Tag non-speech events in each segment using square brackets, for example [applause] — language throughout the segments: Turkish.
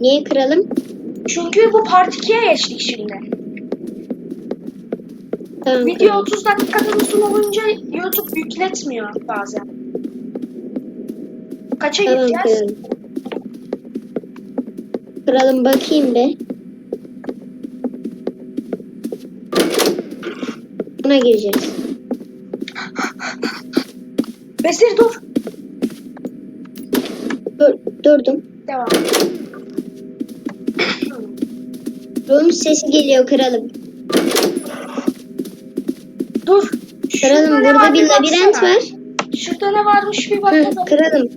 Niye kıralım? Çünkü bu part 2'ye geçtik şimdi. Tamam, Video kıralım. 30 dakikadan uzun olunca YouTube yükletmiyor bazen. Kaça Tamam gideceğiz? kıralım. Kıralım bakayım be. Buna gireceğiz. Besir dur. Dur, durdum. Devam. Rum sesi geliyor kıralım. dur. Kıralım Şurada burada bir bir labirent baksana. var. Şurada ne varmış bir Hı, bakalım. kıralım.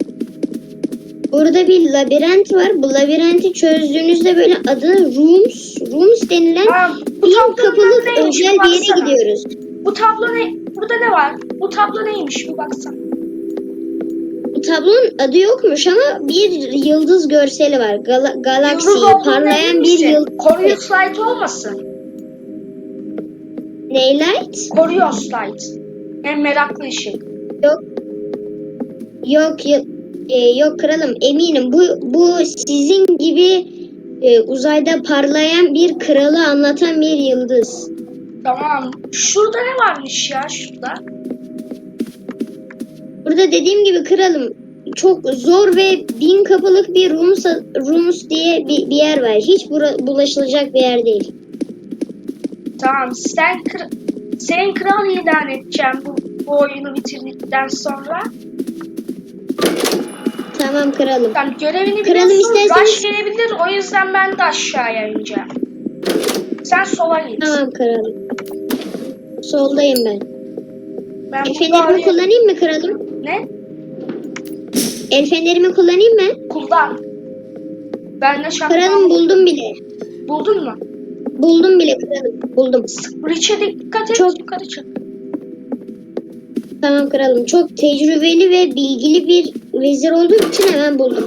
Burada bir labirent var. Bu labirenti çözdüğünüzde böyle adı Rooms, Rooms denilen Aa, bu bin neymiş? özel bir yere gidiyoruz. Bu tablo ne? Burada ne var? Bu tablo neymiş? Bir baksana. Tablonun adı yokmuş ama bir yıldız görseli var. Gala, galaksi parlayan bir yıldız. Corios Light olmasın. Neylight? Corios Light. En meraklı ışık. Yok. Yok yok. e, yok kralım eminim bu bu sizin gibi e, uzayda parlayan bir kralı anlatan bir yıldız. Tamam. Şurada ne varmış ya şurada? Burada dediğim gibi kralım çok zor ve bin kapılık bir Rums, Rums diye bir, bir yer var. Hiç bura- bulaşılacak bir yer değil. Tamam. Sen kır senin kral ilan edeceğim bu, bu oyunu bitirdikten sonra. Tamam kralım. Tamam görevini Kralım isterseniz- Rush gelebilir. O yüzden ben de aşağıya ineceğim. Sen sola git. Tamam kralım. Soldayım ben. Ben arıyorum. kullanayım mı kralım? Ne? El fenerimi kullanayım mı? Kullan. Ben de şapka Kralım buldum bile. Buldun mu? Buldum bile kralım. Buldum. Breach'e dikkat et. Çok- Yukarı çık. Tamam kralım. Çok tecrübeli ve bilgili bir vezir olduğum için hemen buldum.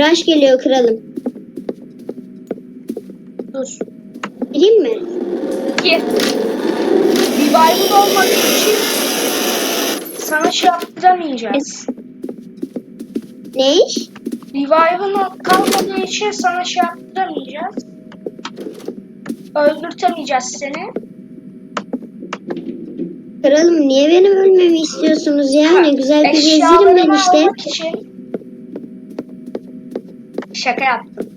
Rush geliyor kralım. Dur. Bileyim mi? Gir. Revival olmadığı için sana şey yaptıramayacağız. Ne? Revival kalmadığı için sana şey yaptıramayacağız. Öldürtemeyeceğiz seni. Kralım niye benim ölmemi istiyorsunuz ya? Ne güzel bir vezirim ben işte. için şaka yaptım.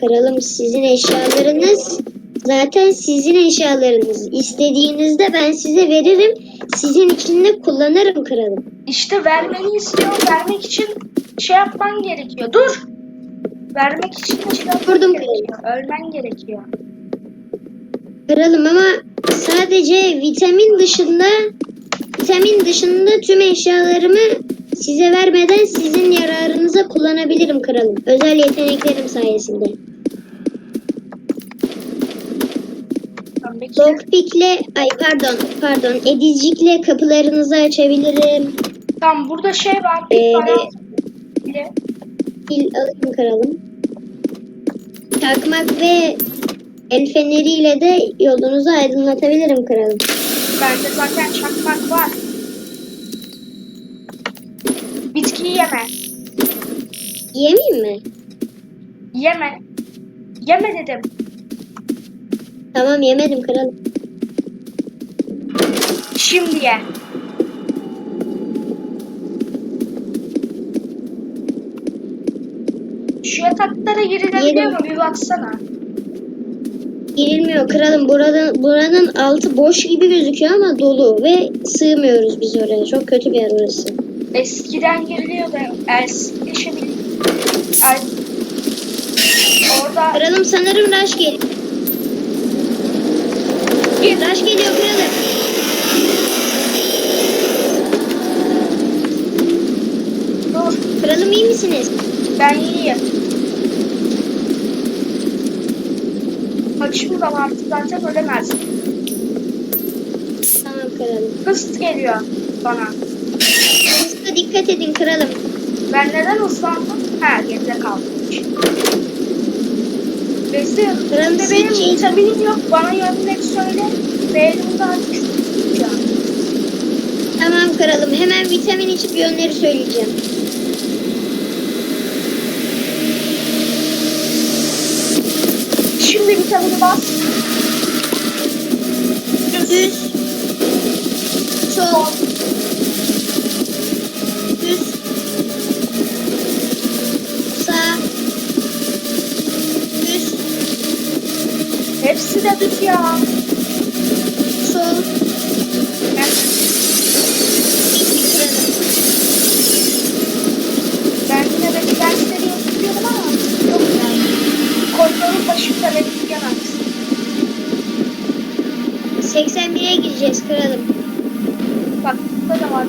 Kralım sizin eşyalarınız zaten sizin eşyalarınız. İstediğinizde ben size veririm. Sizin için de kullanırım kralım. İşte vermeni istiyor. Vermek için şey yapman gerekiyor. Dur. Vermek için şey Vurdum gerekiyor. Ölmen gerekiyor. Kralım ama sadece vitamin dışında vitamin dışında tüm eşyalarımı size vermeden sizin yararınıza kullanabilirim kralım. Özel yeteneklerim sayesinde. Tamam, bekle. Lockpick'le ay pardon pardon edizcikle kapılarınızı açabilirim. Tamam burada şey var. Ee. Pil alayım kralım. Çakmak ve el feneriyle de yolunuzu aydınlatabilirim kralım. Bende zaten çakmak var. Bitkiyi yeme. Yemeyeyim mi? Yeme. Yeme dedim. Tamam yemedim kralım. Şimdi ye. Şu yataklara girilebiliyor mu? Bir baksana. Girilmiyor kralım. Buranın, buranın altı boş gibi gözüküyor ama dolu ve sığmıyoruz biz oraya. Çok kötü bir yer orası. Eskiden giriliyor da eskileşebilir. Ay. Orada Kralım sanırım Raş geliyor. Raş geliyor kralım. dur. Kralım iyi misiniz? Ben iyiyim. Bak şimdi artık zaten ölemez. Tamam kralım. Hırs geliyor bana. Hızla dikkat edin kralım. Ben neden ıslandım? Ha geride kaldım. Besi, Kralım de benim vitaminim yok. Bana yönleri söyle. Ve elimde artık. Tamam kralım. Hemen vitamin içip yönleri söyleyeceğim. Şimdi vitamini bas. Düz. Hepsi de düz ya. Sol. Ben, ben yine de dersleri yapıyorum ama yok yani. Koridorun başında beni yanarsın. 81'e gireceğiz kralım. Bak burada da var.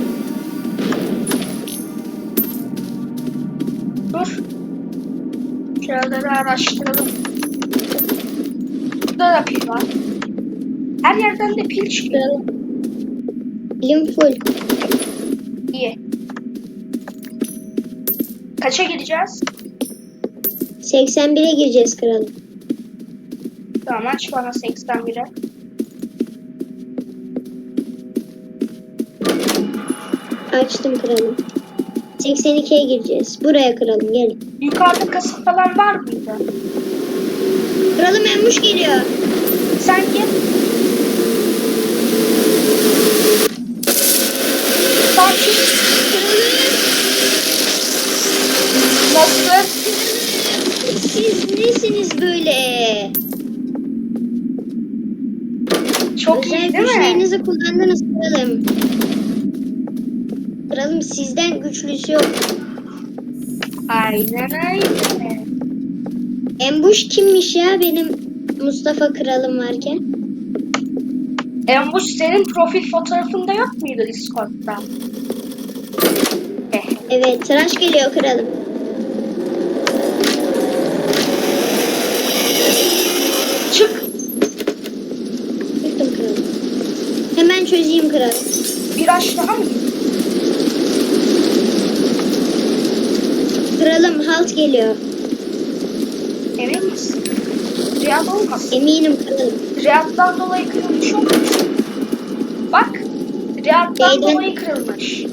Dur. Şöyle araştıralım. Burada da pil var. Her yerden de pil. Kralım. Bilim full. İyi. Kaça gideceğiz? 81'e gireceğiz kralım. Tamam aç bana 81'e. Açtım kralım. 82'ye gireceğiz. Buraya kralım gel. Yukarıda kasık falan var mıydı? Kralım emmuş geliyor. Sen git. Sakin. Nasıl? Siz nesiniz böyle? Çok Özel iyi değil mi? güçlerinizi kullandınız kralım. Kralım sizden güçlüsü yok. Aynen öyle. Embuş kimmiş ya benim Mustafa kralım varken? Embuş senin profil fotoğrafında yok muydu Discord'da? Eh, Evet tıraş geliyor kralım. Çık. Yıktım kralım. Hemen çözeyim kralım. Bir daha mı? Kralım halt geliyor. Emin misin? Riyad olmasın. Eminim kralım. Riyad'dan dolayı kırılmış olmasın? Bak. Riyad'dan Neyden? dolayı kırılmış.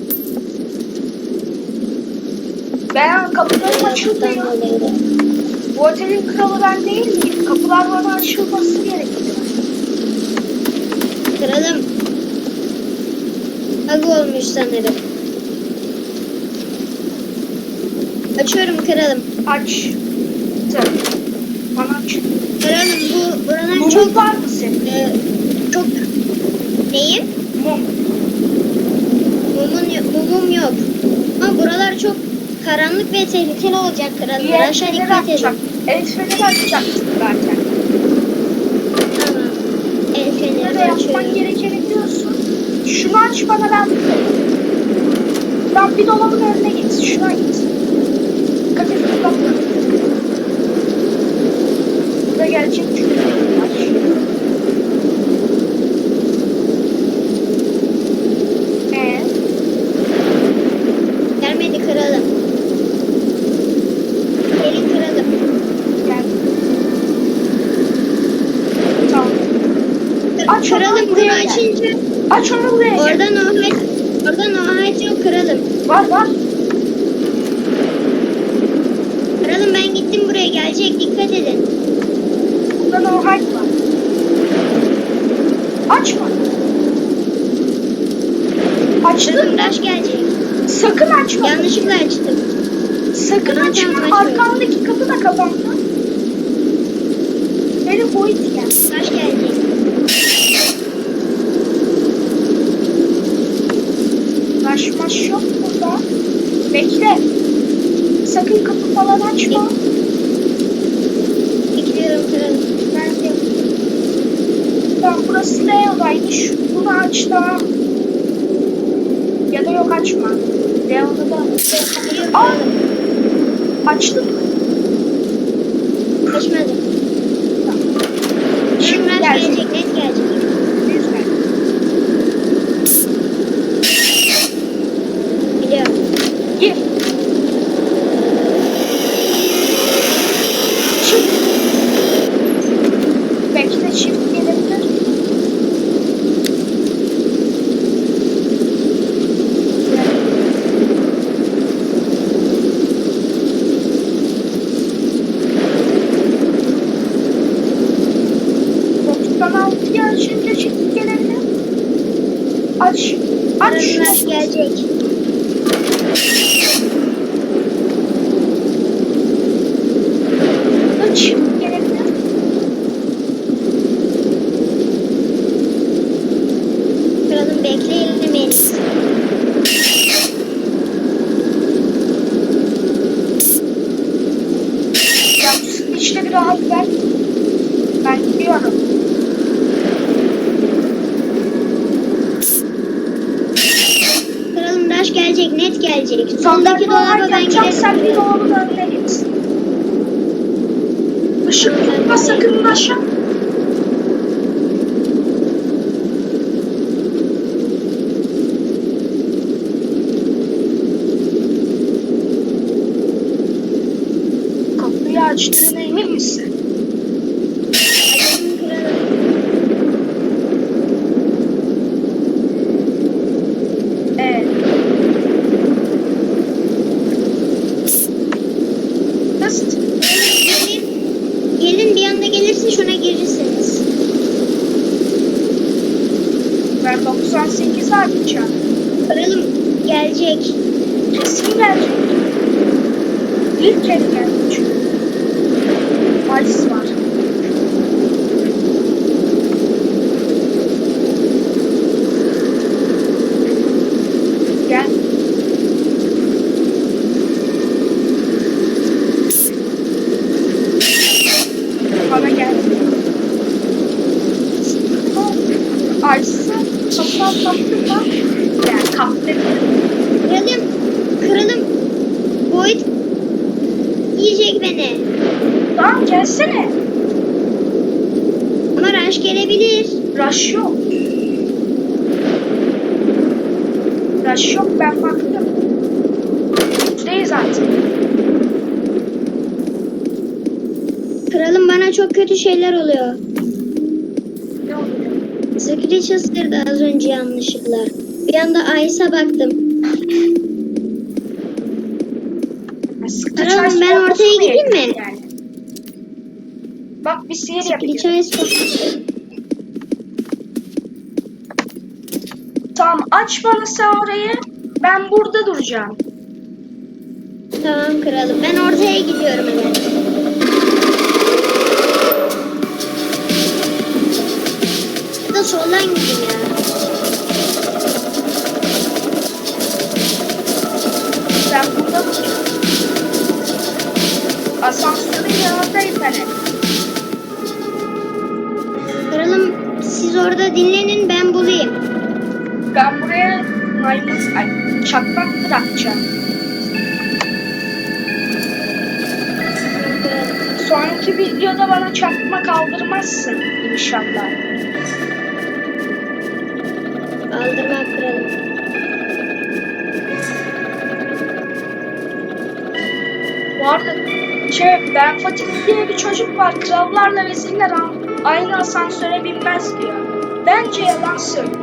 Ben kapılarım açılmıyor. Bu otelin kralı ben değil miyim? Kapılar bana açılması gerekiyor. Kralım. Bug olmuş sanırım. Açıyorum kralım. Aç. Tık. Bana aç. Kralım bu buralar Mumun çok var mı senin? e, çok neyim? Mum. Mumun, mumum yok. Ama buralar çok karanlık ve tehlikeli olacak kralım. Raşa feneri dikkat edin. El feneri açacaksın zaten. Tamam. Feneri yapman açıyorum. gerekeni biliyorsun. Şunu aç bana ben Ben bir dolabın önüne git. Şuna git. Dikkat et dolapla. Burada gelecek çünkü. Ee, Gelmedi kralım. Gelin kralım. gel. Tamam. Aç onu, kralım bunu açınca Aç onu buraya oradan o hayat, oradan o hayat yok kralım. Var var. Kralım ben gittim buraya gelecek dikkat edin. Burada no var. Açma. Mı? Raş gelecek. Sakın açma. Yanlışlıkla açtım. Sakın Tamam, açma. Arkandaki kapı da kapandı. Benim boyut ya. Raş gelecek. Taş maş yok burada. Bekle. Sakın kapı falan açma. Bekliyorum kralım. Ben de. Tamam burası ne odaymış? Bunu aç da. Ya da yok açma. Leon'u da. Geliyorum Aa! Açtım. Açmadım. Şimdi Kralım Raş gelsin. gelecek net gelecek. Lütfen. Biliyorum. Gir. Çık. Belki de çift gelebilir. Aç şunu. Kralımaş gelecek. Gelebilir. Kralım bekleyelim işte bir rahat ver. Ben gidiyorum. Kralım Rush gelecek, net gelecek. Sondaki dolaba ben yapacağım. Sen bir girerim. dolabın önüne git. Işık tutma sakın aşağı. Kapıyı açtığına emin misin? Evet. Nasıl? Gelin, gelin bir anda gelirse şuna girirsiniz. Ben 98 arayacağım. Kralım gelecek. Kesin gelecek. İlk kez geldi Ice var. Gel. Bana gel. Ice'ı kapıdan kaptın mı? Yani kaptın. Kralım, kralım. Void yiyecek beni. Tamam gelsene. Ama Rush gelebilir. Rush yok. Rush yok ben baktım. Değil zaten. Kralım bana çok kötü şeyler oluyor. Ne oluyor? Screech ısırdı az önce yanlışlıkla. Bir anda Ice'a baktım. Çay ben ortaya gideyim mi? Bak bir sihir koktu. Tamam aç bana sen orayı. Ben burada duracağım. Tamam kralım. Ben ortaya gidiyorum hemen. Da soldan gideyim ya. Ben burada duracağım. Asansörün yanındayım ben hep. Orada dinlenin ben bulayım. Ben buraya maymun, ay, çakmak bırakacağım. Kralım. Sonraki videoda bana çakma kaldırmazsın inşallah. Aldırma kralım. Bu arada şey ben Fatih diye bir çocuk var. Krallarla vezirler aynı asansöre binmez diyor. Bence yalan söylüyor.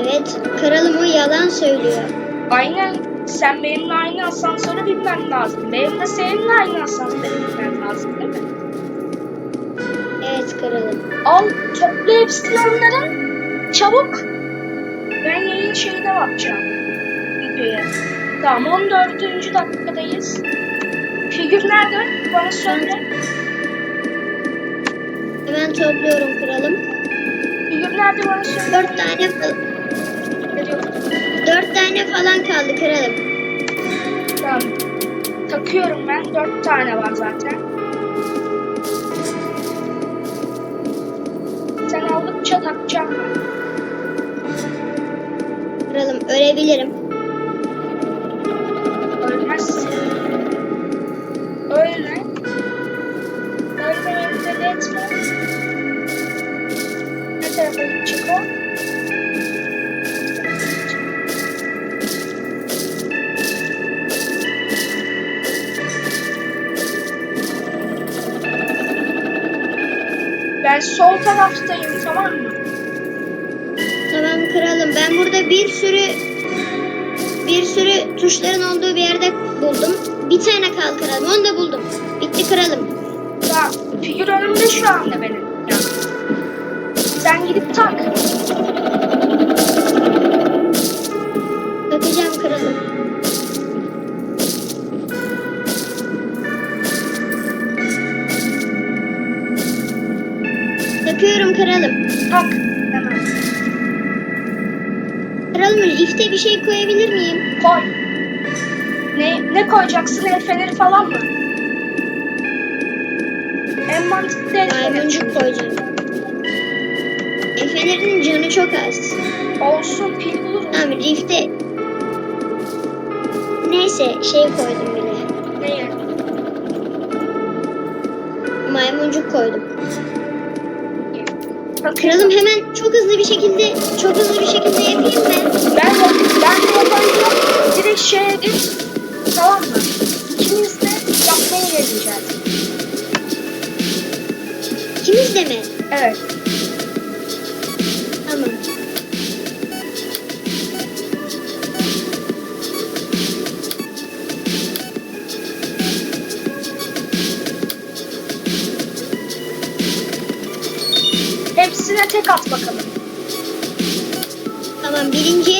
Evet kralım o yalan söylüyor. Aynen sen benimle aynı asansöre binmen lazım. Benim de seninle aynı asansöre binmem lazım değil mi? Evet kralım. Al topla hepsini onların. Çabuk. Ben yayın şeyine bakacağım. Videoya. Tamam 14. dakikadayız. Figür nerede? Bana söyle. Hemen topluyorum kralım. Nerede bana söyle. Dört tane fal- Veriyorum. dört tane falan kaldı kralım. Tamam. Takıyorum ben. Dört tane var zaten. Sen aldıkça takacağım ben. Kralım ölebilirim. Ölmezsin. Ölme. Ölme etme. Ne tarafa gidecek o? Ben sol taraftayım tamam mı? Tamam kralım. Ben burada bir sürü bir sürü tuşların olduğu bir yerde buldum. Bir tane kal kralım. Onu da buldum. Bitti kralım. Tamam. Figür önümde şu anda benim. Şimdi gidip tak. Takacağım kralım. Takıyorum kralım. Tak. Tamam. Kralım lifte bir şey koyabilir miyim? Koy. Ne, ne koyacaksın? El feneri falan mı? En mantıklı el feneri. Koyacağım. E, fenerin canı çok az. Olsun pil buluruz. Tamam lifte. Neyse şey koydum bile. Neye? Maymuncuk koydum. Kralım hemen çok hızlı bir şekilde çok hızlı bir şekilde yapayım? Ben de, ben de yapayım. Direkt şeye git. Tamam mı? İkimiz de yapmaya geleceğiz. İkimiz de mi? Evet.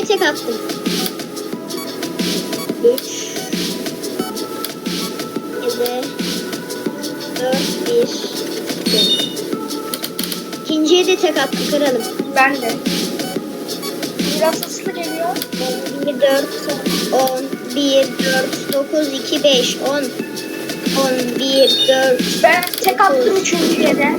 Tek attım. Üç. Yedi. Dört. Bir. iki. İkinciye de tek attım kralım. Ben de. Biraz hızlı geliyor. 1, 4, 10, 1, 4, 9, 2, 5, 10, 10, 1, 4. Ben tek attım üçüncüye de.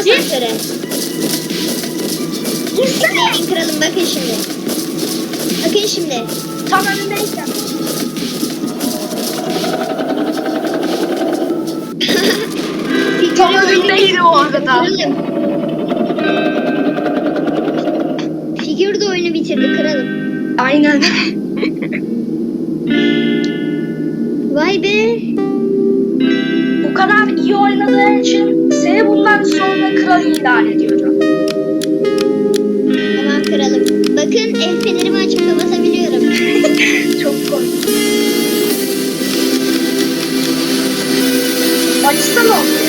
Asansöre? Girsene. Bekleyin kralım bakın şimdi. Bakın şimdi. Tam önündeyken. [laughs] Tam önündeydi o arada. Kralım. Figür de oyunu bitirdi kralım. Aynen. Vay be. Bu kadar iyi oynadığın için seni bundan sonra kral ilan ediyorum. Tamam kralım. Bakın el fenerimi açıp kapatabiliyorum. [laughs] Çok komik. Açsana onu.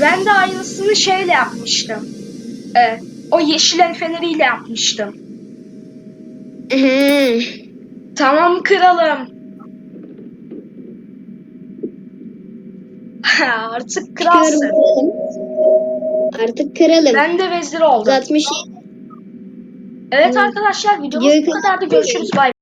Ben de aynısını şeyle yapmıştım. Ee, o yeşil el feneriyle yapmıştım. Aha. Tamam kralım. Artık kralsın. Artık kralım. Ben de vezir oldum. 167. Evet arkadaşlar videomuz bu kadardı. Görüşürüz. Bay